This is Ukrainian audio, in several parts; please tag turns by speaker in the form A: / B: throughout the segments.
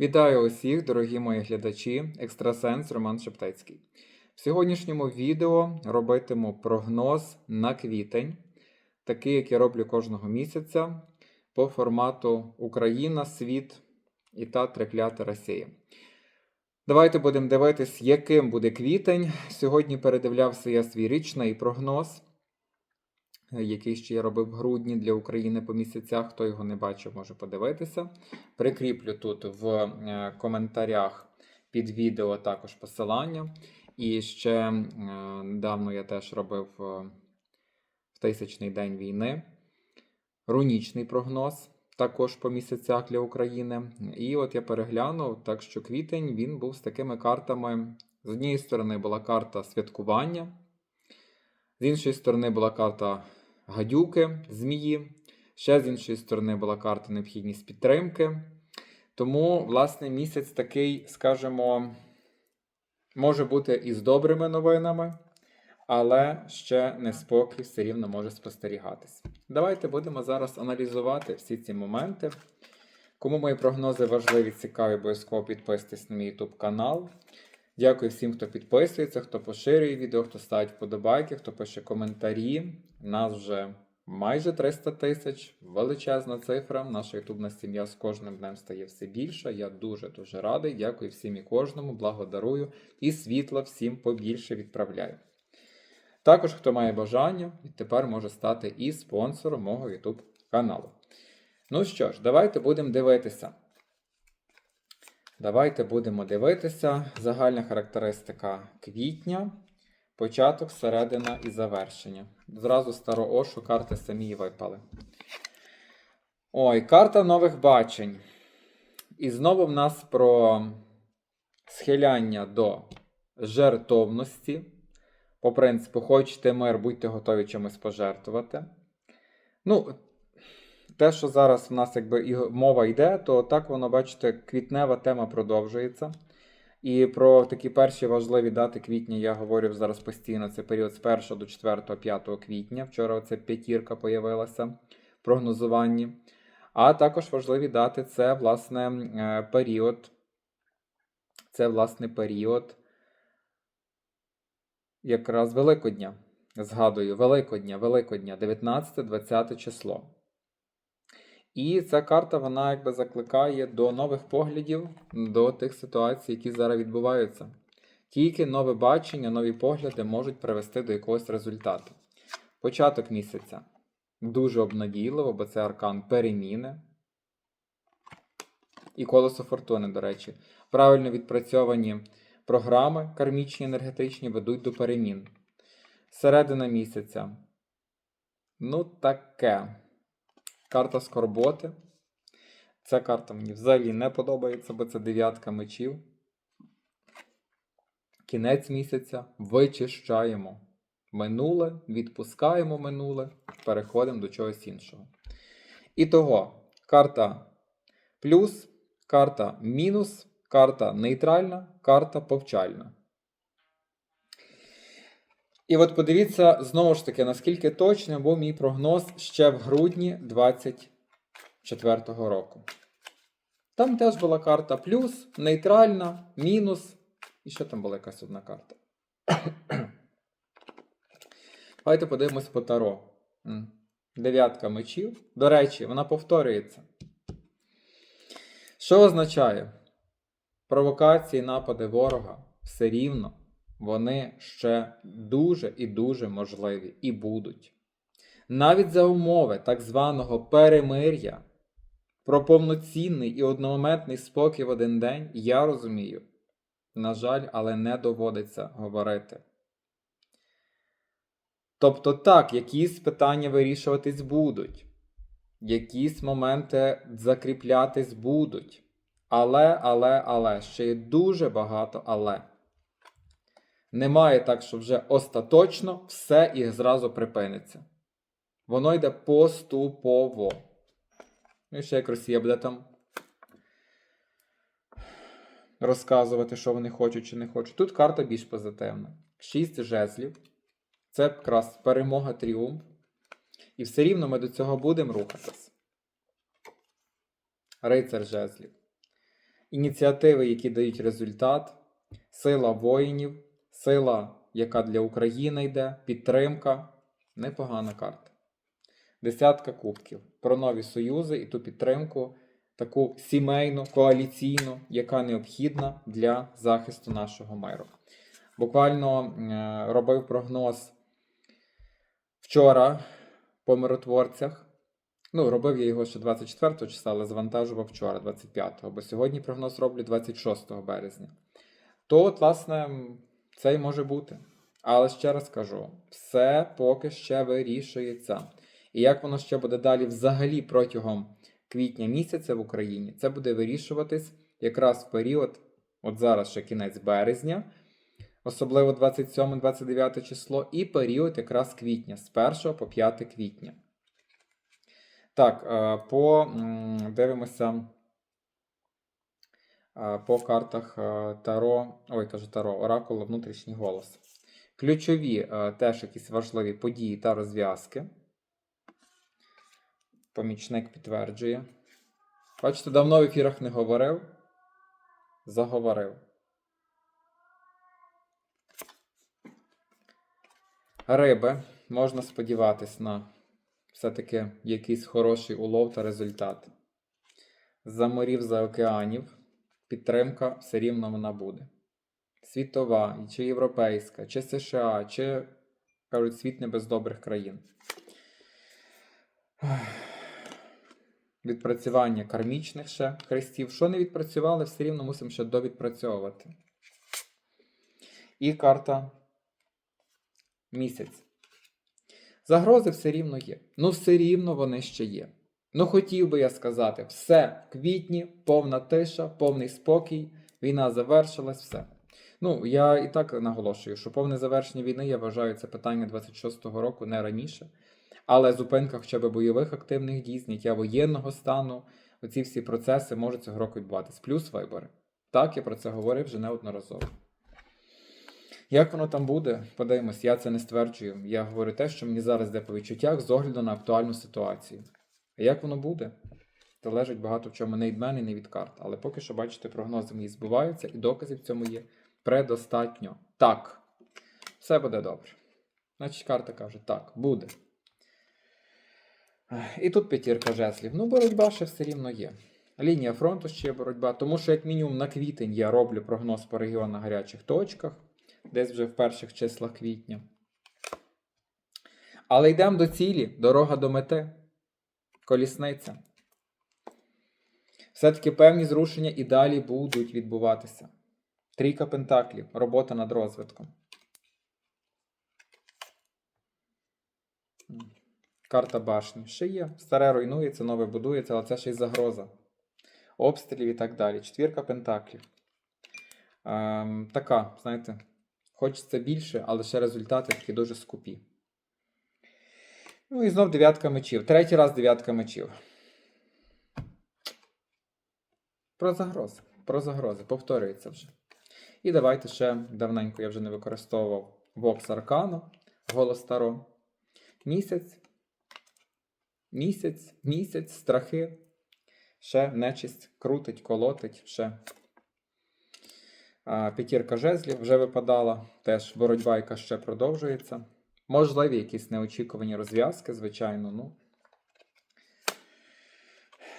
A: Вітаю усіх, дорогі мої глядачі, екстрасенс Роман Шептецький. В сьогоднішньому відео робитиму прогноз на квітень, такий, як я роблю кожного місяця, по формату Україна, світ і та треклята Росія. Давайте будемо дивитись, яким буде квітень. Сьогодні передивлявся я свій річний прогноз, який ще я робив в грудні для України по місяцях. Хто його не бачив, може подивитися. Прикріплю тут в е, коментарях під відео також посилання. І ще е, недавно я теж робив е, в тисячний день війни рунічний прогноз, також по місяцях для України. І от я переглянув, так що квітень він був з такими картами. З однієї сторони була карта святкування, з іншої сторони була карта гадюки, змії. Ще з іншої сторони була карта необхідність підтримки. Тому, власне, місяць такий, скажімо, може бути і з добрими новинами, але ще неспокій все рівно може спостерігатись. Давайте будемо зараз аналізувати всі ці моменти. Кому мої прогнози важливі, цікаві, обов'язково підписуйтесь на мій YouTube канал. Дякую всім, хто підписується, хто поширює відео, хто ставить вподобайки, хто пише коментарі. Нас вже майже 300 тисяч, величезна цифра. Наша ютубна сім'я з кожним днем стає все більша. Я дуже-дуже радий. Дякую всім і кожному, благодарую і світла всім побільше відправляю. Також, хто має бажання, тепер може стати і спонсором мого YouTube каналу. Ну що ж, давайте будемо дивитися. Давайте будемо дивитися. Загальна характеристика квітня, початок, середина і завершення. Зразу старо ошу карти самі випали. Ой, карта нових бачень. І знову в нас про схиляння до жертовності. По принципу, хочете мир, будьте готові чимось пожертвувати. Ну, те, що зараз в нас якби мова йде, то так воно, бачите, квітнева тема продовжується. І про такі перші важливі дати квітня я говорю зараз постійно. Це період з 1 до 4, 5 квітня. Вчора оце п'ятірка появилася в прогнозуванні. А також важливі дати це, власне, е, період. Це, власне, період якраз Великодня. Згадую, Великодня, Великодня, 19-20 число. І ця карта вона якби закликає до нових поглядів, до тих ситуацій, які зараз відбуваються. Тільки нове бачення, нові погляди можуть привести до якогось результату. Початок місяця дуже обнадійливо, бо це аркан переміни. І колесо фортуни, до речі. Правильно відпрацьовані програми кармічні енергетичні ведуть до перемін. Середина місяця. Ну, таке. Карта скорботи. Ця карта мені взагалі не подобається, бо це дев'ятка мечів. Кінець місяця вичищаємо минуле, відпускаємо минуле, переходимо до чогось іншого. І того, карта плюс, карта мінус, карта нейтральна, карта повчальна. І от подивіться знову ж таки, наскільки точним був мій прогноз ще в грудні 2024 року. Там теж була карта плюс, нейтральна, мінус. І ще там була якась одна карта. Давайте подивимось по таро. Дев'ятка мечів. До речі, вона повторюється. Що означає? Провокації, напади ворога все рівно вони ще дуже і дуже можливі і будуть. Навіть за умови так званого перемир'я, про повноцінний і одномоментний спокій в один день, я розумію, на жаль, але не доводиться говорити. Тобто, так, якісь питання вирішуватись будуть, якісь моменти закріплятись будуть. Але, але, але, ще є дуже багато але. Немає так, що вже остаточно все і зразу припиниться. Воно йде поступово. Ну і ще як Росія буде там розказувати, що вони хочуть чи не хочуть. Тут карта більш позитивна. Шість жезлів. Це якраз перемога тріумф. І все рівно ми до цього будемо рухатись. Рицар жезлів. ініціативи, які дають результат, сила воїнів, сила, яка для України йде, підтримка. Непогана карта. Десятка кубків. Про нові союзи і ту підтримку, таку сімейну, коаліційну, яка необхідна для захисту нашого миру. Буквально е, робив прогноз вчора по миротворцях. Ну, робив я його ще 24 числа, але завантажував вчора, 25-го, бо сьогодні прогноз роблю 26 березня. То, от, власне, це й може бути. Але ще раз кажу, все поки ще вирішується. І як воно ще буде далі взагалі протягом квітня місяця в Україні, це буде вирішуватись якраз в період, от зараз ще кінець березня, особливо 27-29 число, і період якраз квітня, з 1 по 5 квітня. Так, е, по дивимося по картах е, Таро, ой, кажу Таро, Оракула внутрішній голос. Ключові е, теж якісь важливі події та розв'язки. Помічник підтверджує. Бачите, давно в ефірах не говорив. Заговорив. Риби. Можна сподіватись на все-таки якийсь хороший улов та результат. За морів, за океанів підтримка все рівно вона буде. Світова, чи європейська, чи США, чи, кажуть, світ не без добрих країн. Відпрацювання кармічних ще хрестів. Що не відпрацювали, все рівно мусимо ще довідпрацьовувати. І карта місяць. Загрози все рівно є. Ну, все рівно вони ще є. Ну, хотів би я сказати, все, в квітні, повна тиша, повний спокій, війна завершилась, все. Ну, я і так наголошую, що повне завершення війни, я вважаю, це питання 26-го року, не раніше. Але зупинка хоча б бойових активних дій, зняття воєнного стану, оці всі процеси можуть цього року відбуватись. Плюс вибори. Так, я про це говорив вже неодноразово. Як воно там буде, подивимось, я це не стверджую. Я говорю те, що мені зараз йде по відчуттях з огляду на актуальну ситуацію. Як воно буде? Залежить багато в чому не від мене, не від карт. Але поки що, бачите, прогнози мої збуваються, і доказів в цьому є предостатньо. Так, все буде добре. Значить, карта каже: так, буде. І тут п'ятірка жеслів. Ну, боротьба ще все рівно є. Лінія фронту ще є боротьба, тому що, як мінімум, на квітень я роблю прогноз по регіонах гарячих точках, десь вже в перших числах квітня. Але йдемо до цілі, дорога до мети, колісниця. Все-таки певні зрушення і далі будуть відбуватися. Трійка пентаклів, робота над розвитком. Карта башні. Ще є. Старе руйнується, нове будується, але це ще й загроза. Обстрілів і так далі. Четвірка пентаклів. Ем, така, знаєте, хочеться більше, але ще результати такі дуже скупі. Ну і знов дев'ятка мечів. Третій раз дев'ятка мечів. Про загрози. Про загрози. Повторюється вже. І давайте ще давненько я вже не використовував Vox Arcana, голос Таро. Місяць. Місяць, місяць, страхи. Ще нечисть крутить, колотить, ще. А, п'ятірка жезлів вже випадала. Теж боротьба, яка ще продовжується. Можливі якісь неочікувані розв'язки, звичайно. ну.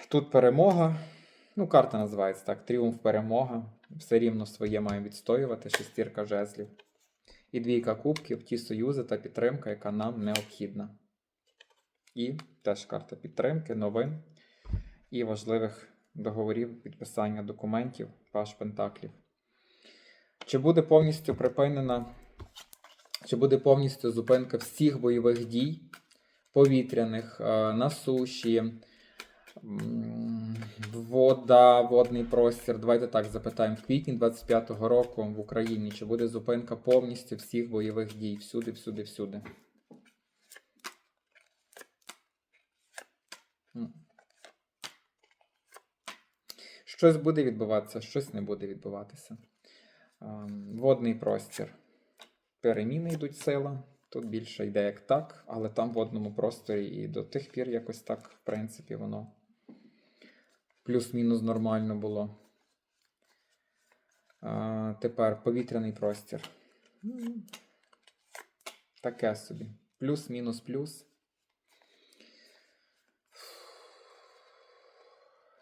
A: Тут перемога. Ну, карта називається так. Тріумф перемога. Все рівно своє маємо відстоювати. Шестірка жезлів. І двійка кубків, ті союзи та підтримка, яка нам необхідна. І теж карта підтримки, новин і важливих договорів, підписання документів, паш Пентаклів. Чи буде повністю припинена, чи буде повністю зупинка всіх бойових дій, повітряних, е, на суші, вода, водний простір? Давайте так запитаємо. В квітні 25-го року в Україні чи буде зупинка повністю всіх бойових дій? Всюди, всюди, всюди. Щось буде відбуватися, щось не буде відбуватися. Ем, Водний простір. Переміни йдуть сила. Тут більше йде як так, але там в водному просторі і до тих пір якось так, в принципі, воно плюс-мінус нормально було. А, тепер повітряний простір. Таке собі. Плюс, мінус, плюс.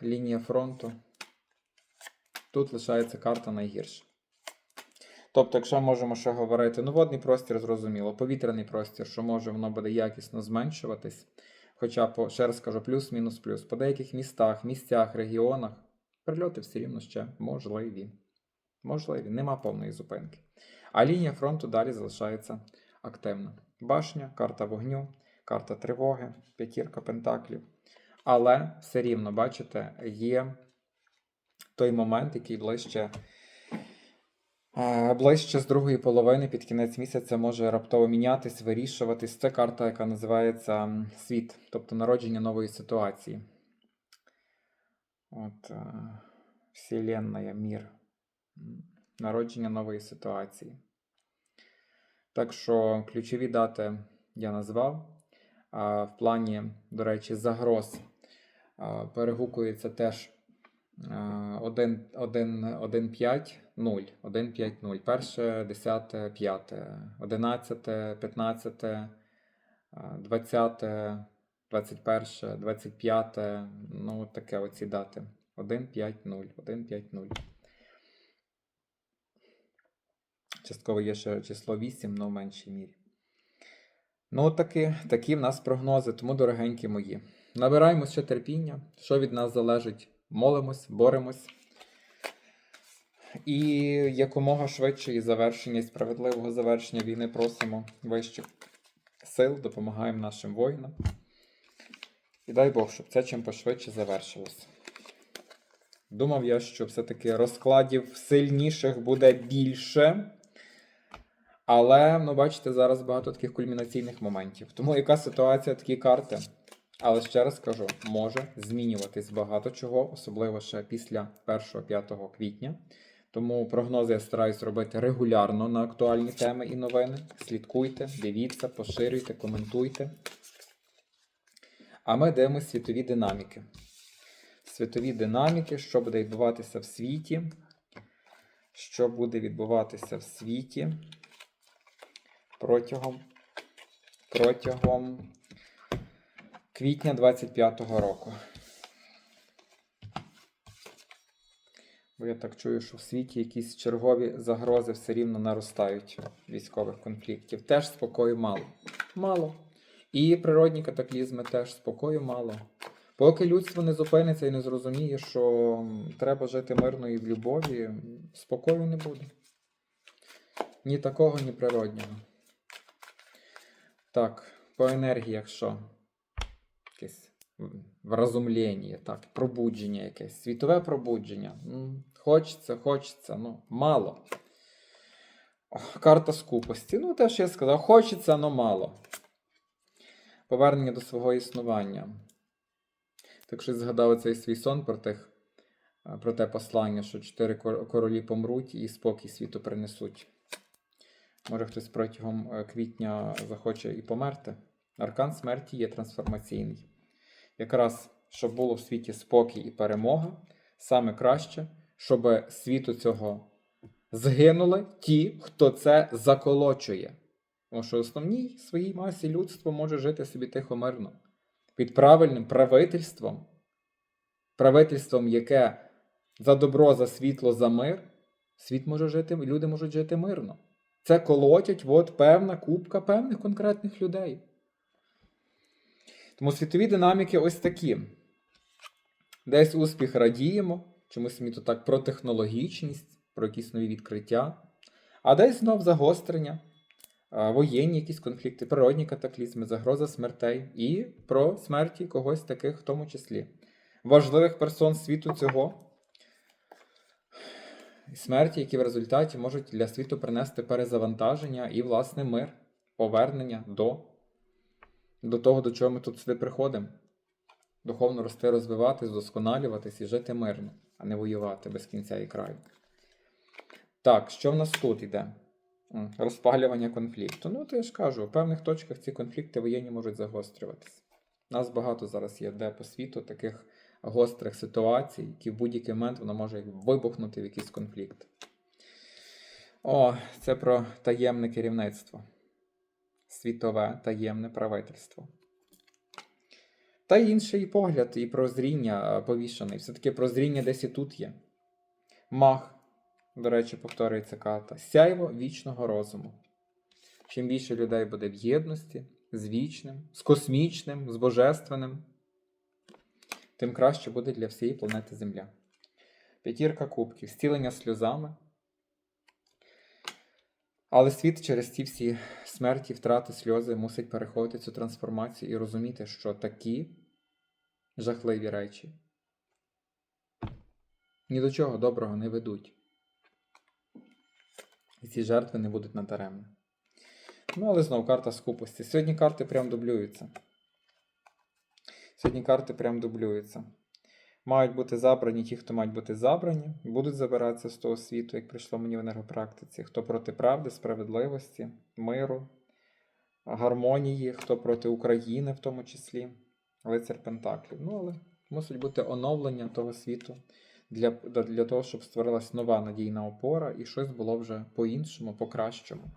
A: Лінія фронту. Тут лишається карта найгірша. Тобто, якщо можемо ще говорити, ну водний простір зрозуміло, повітряний простір, що може воно буде якісно зменшуватись. Хоча, по, ще раз кажу, плюс, мінус, плюс. По деяких містах, місцях, регіонах прильоти все рівно ще можливі. Можливі, нема повної зупинки. А лінія фронту далі залишається активна. Башня, карта вогню, карта тривоги, п'ятірка пентаклів. Але все рівно, бачите, є той момент, який ближче, ближче з другої половини під кінець місяця може раптово мінятись, вирішуватись. Це карта, яка називається світ, тобто народження нової ситуації. От, е, Вселенная, мір. Народження нової ситуації. Так що ключові дати я назвав. А в плані, до речі, загроз перегукується теж 1, 1, 1, 5, 0, 1, 5, 0. Перше, 10, 5, 11, 15, 20, 21, 25, ну таке оці дати. 1, 5, 0, 1, 5, 0. Частково є ще число 8, але в меншій мірі. Ну, от такі, такі в нас прогнози, тому, дорогенькі мої. Набираємо ще терпіння, що від нас залежить, молимось, боремось. І якомога швидше і завершення, і справедливого завершення війни просимо вищих сил, допомагаємо нашим воїнам. І дай Бог, щоб це чим пошвидше завершилося. Думав я, що все-таки розкладів сильніших буде більше. Але, ну, бачите, зараз багато таких кульмінаційних моментів. Тому яка ситуація, такі карти. Але ще раз кажу, може змінюватись багато чого, особливо ще після 1-5 квітня. Тому прогнози я стараюсь робити регулярно на актуальні теми і новини. Слідкуйте, дивіться, поширюйте, коментуйте. А ми дивимося світові динаміки. Світові динаміки, що буде відбуватися в світі. Що буде відбуватися в світі протягом, протягом квітня 25-го року. Бо я так чую, що в світі якісь чергові загрози все рівно наростають військових конфліктів. Теж спокою мало. Мало. І природні катаклізми теж спокою мало. Поки людство не зупиниться і не зрозуміє, що треба жити мирно і в любові, спокою не буде. Ні такого, ні природнього. Так, по енергіях що? Якесь вразумлення, так, пробудження якесь, світове пробудження. Хочеться, хочеться, ну, мало. Карта скупості. Ну, те, що я сказав, хочеться, але мало. Повернення до свого існування. Так що згадав цей свій сон про тих, е, про те послання, що чотири королі помруть і спокій світу принесуть. Може, хтось протягом е, квітня захоче і померти. Аркан смерті є трансформаційний. Якраз, щоб було в світі спокій і перемога, саме краще, щоб світу цього згинули ті, хто це заколочує. Тому що основній своїй масі людство може жити собі тихо мирно. Під правильним правительством, правительством, яке за добро, за світло, за мир, світ може жити, люди можуть жити мирно. Це колотять от певна купка певних конкретних людей. Тому світові динаміки ось такі. Десь успіх радіємо, чомусь мені то так про технологічність, про якісь нові відкриття, а десь знов загострення, воєнні якісь конфлікти, природні катаклізми, загроза смертей і про смерті когось таких, в тому числі. Важливих персон світу цього смерті, які в результаті можуть для світу принести перезавантаження і, власне, мир, повернення до, до того, до чого ми тут сюди приходимо. Духовно рости, розвиватись, вдосконалюватись і жити мирно, а не воювати без кінця і краю. Так, що в нас тут йде? Розпалювання конфлікту. Ну, то я ж кажу, в певних точках ці конфлікти воєнні можуть загострюватися. У нас багато зараз є де по світу таких гострих ситуацій, які в будь-який момент воно може вибухнути в якийсь конфлікт. О, це про таємне керівництво. Світове таємне правительство. Та й інший погляд і прозріння повішаний. Все-таки прозріння десь і тут є. Мах, до речі, повторюється карта. Сяйво вічного розуму. Чим більше людей буде в єдності з вічним, з космічним, з божественним, тим краще буде для всієї планети Земля. П'ятірка кубків, зцілення сльозами. Але світ через ці всі смерті, втрати, сльози мусить переходити цю трансформацію і розуміти, що такі жахливі речі ні до чого доброго не ведуть. І ці жертви не будуть надаремні. Ну, але знову карта скупості. Сьогодні карти прям дублюються. Сьогодні карти прям дублюються. Мають бути забрані ті, хто мають бути забрані, будуть забиратися з того світу, як прийшло мені в енергопрактиці. Хто проти правди, справедливості, миру, гармонії, хто проти України, в тому числі, лицар Пентаклів. Ну, але мусить бути оновлення того світу для, для того, щоб створилась нова надійна опора і щось було вже по-іншому, по-кращому.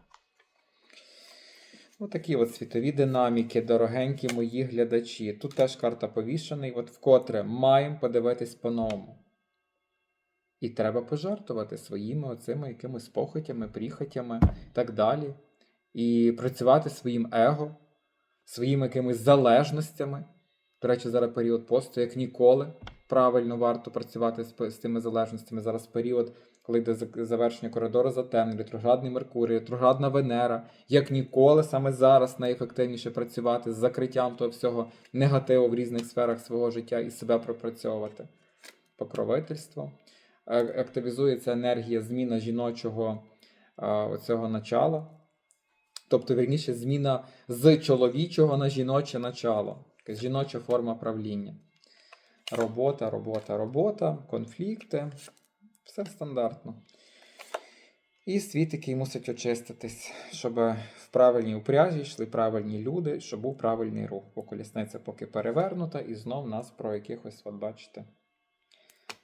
A: Отакі от світові динаміки, дорогенькі мої глядачі. Тут теж карта повішений, от вкотре маємо подивитись по-новому. І треба пожертвувати своїми оцими якимись похотями, прихотями і так далі. І працювати своїм его, своїми якимись залежностями. До речі, зараз період посту, як ніколи. Правильно варто працювати з, з тими залежностями. Зараз період, коли йде завершення коридору затемнень, ретроградний Меркурій, ретроградна Венера. Як ніколи, саме зараз найефективніше працювати з закриттям того всього негативу в різних сферах свого життя і себе пропрацьовувати. Покровительство. Е, Активізується енергія зміна жіночого е, оцього начала. Тобто, вірніше, зміна з чоловічого на жіноче начало. Жіноча форма правління. Робота, робота, робота, конфлікти. Все стандартно. І світ, який мусить очиститись, щоб в правильній упряжі йшли правильні люди, щоб був правильний рух. Бо колісниця поки перевернута, і знов нас про якихось, от бачите,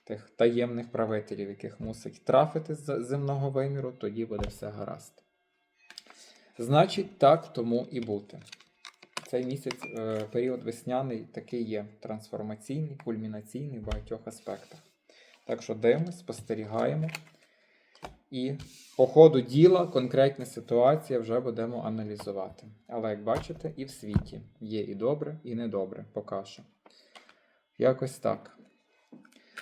A: тих таємних правителів, яких мусить трафити з земного виміру, тоді буде все гаразд. Значить, так тому і бути. Цей місяць, е, період весняний, такий є трансформаційний, кульмінаційний в багатьох аспектах. Так що дивимося, спостерігаємо. І по ходу діла конкретні ситуації вже будемо аналізувати. Але як бачите, і в світі є і добре, і недобре, поки що. Якось так.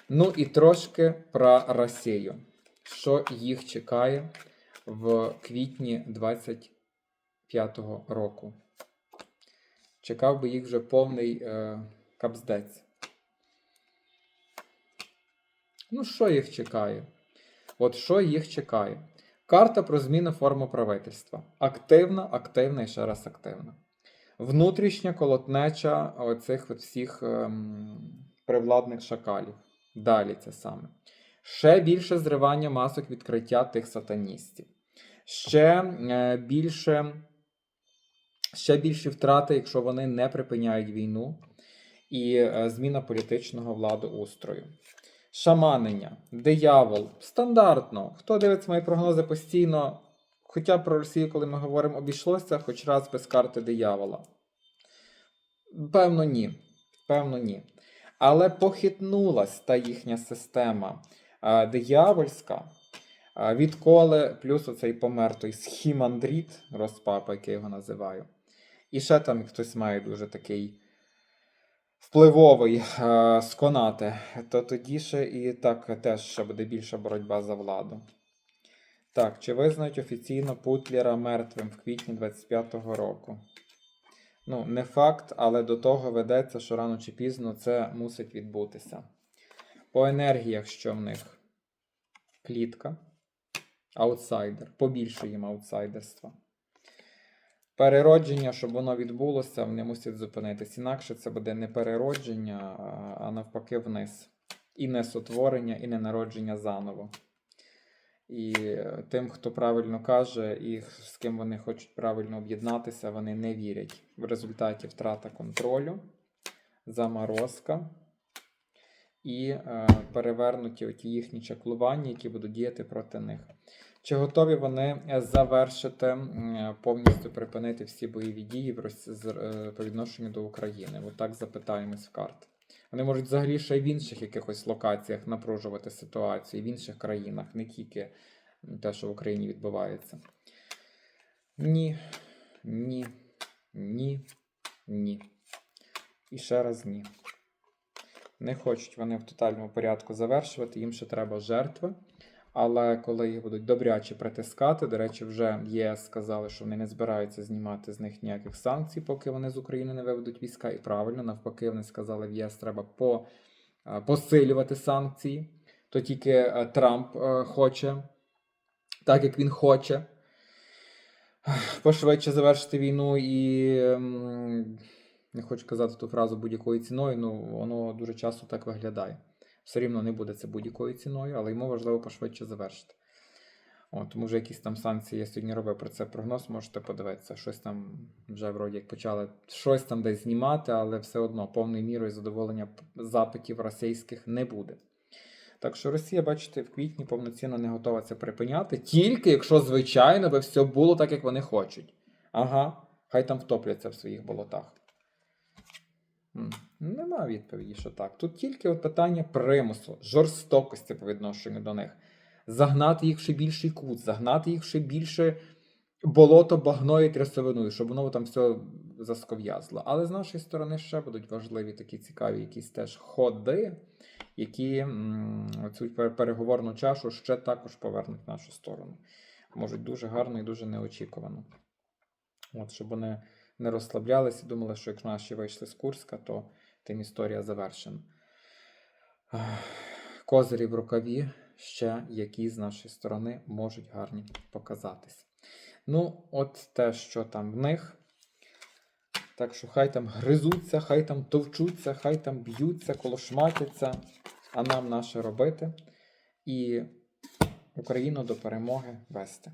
A: Ну і трошки про Росію. Що їх чекає в квітні 25-го року? Чекав би їх вже повний е, капздець. Ну, що їх чекає? От що їх чекає? Карта про зміну форми правительства. Активна, активна і ще раз активна. Внутрішня колотнеча оцих от всіх ем, привладних шакалів. Далі це саме. Ще більше зривання масок відкриття тих сатаністів. Ще е, більше. Ще більші втрати, якщо вони не припиняють війну і е, зміна політичного владоустрою. Шаманення, диявол. Стандартно. Хто дивиться мої прогнози постійно, хоча про Росію, коли ми говоримо, обійшлося хоч раз без карти диявола. Певно, ні. Певно, ні. Але похитнулась та їхня система е, диявольська. Відколи плюс оцей помер той схімандріт, розпапа, як я його називаю. І ще там хтось має дуже такий впливовий е, сконати, то тоді ще і так теж ще буде більша боротьба за владу. Так, чи визнають офіційно Путлера мертвим в квітні 25-го року? Ну, не факт, але до того ведеться, що рано чи пізно це мусить відбутися. По енергіях, що в них? Клітка, аутсайдер, побільше їм аутсайдерства. Переродження, щоб воно відбулося, вони мусять зупинитись. Інакше це буде не переродження, а- а навпаки вниз. І не сотворення, і не народження заново. І е, тим, хто правильно каже, і з ким вони хочуть правильно об'єднатися, вони не вірять. В результаті втрата контролю, заморозка і е, перевернуті оті їхні чаклування, які будуть діяти проти них. Чи готові вони е, завершити е, повністю припинити всі бойові дії е, по відношенню до України? Отак запитаємось в карт. Вони можуть взагалі ще й в інших якихось локаціях напружувати ситуацію, в інших країнах, не тільки те, що в Україні відбувається. Ні, ні, ні, ні. І ще раз ні. Не хочуть вони в тотальному порядку завершувати, їм ще треба жертви. Але коли їх будуть добряче притискати, до речі, вже ЄС сказали, що вони не збираються знімати з них ніяких санкцій, поки вони з України не виведуть війська. І правильно, навпаки, вони сказали, в єС треба по, е, посилювати санкції. То тільки е, Трамп е, хоче, так як він хоче, пошвидше завершити війну і. ем, Не хочу казати ту фразу будь-якою ціною, ну воно дуже часто так виглядає. Все рівно не буде це будь-якою ціною, але йому важливо пошвидше завершити. От, тому вже якісь там санкції я сьогодні робив про це прогноз, можете подивитися. Щось там вже вроді як почали щось там десь знімати, але все одно повною мірою задоволення запитів російських не буде. Так що Росія, бачите, в квітні повноцінно не готова це припиняти, тільки якщо, звичайно, би все було так, як вони хочуть. Ага, хай там втопляться в своїх болотах. Нема відповіді, що так. Тут тільки от питання примусу, жорстокості по відношенню до них. Загнати їх ще більший кут, загнати їх ще більше болото багною і трясовиною, щоб воно там все засков'язло. Але з нашої сторони ще будуть важливі такі цікаві якісь теж ходи, які цю переговорну чашу ще також повернуть в нашу сторону. Можуть дуже гарно і дуже неочікувано. От, щоб вони не розслаблялися і думали, що якщо наші вийшли з Курська, то тим історія завершена. Козирі в рукаві ще які з нашої сторони можуть гарні показатись. Ну, от те, що там в них. Так що хай там гризуться, хай там товчуться, хай там б'ються, колошматяться, а нам наше робити. І Україну до перемоги вести.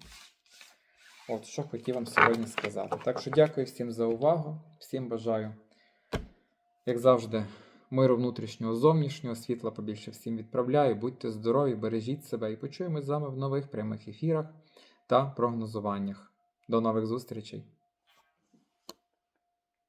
A: От що хотів вам сьогодні сказати. Так що дякую всім за увагу, всім бажаю, як завжди, миру внутрішнього, зовнішнього, світла побільше всім відправляю. Будьте здорові, бережіть себе і почуємось з вами в нових прямих ефірах та прогнозуваннях. До нових зустрічей!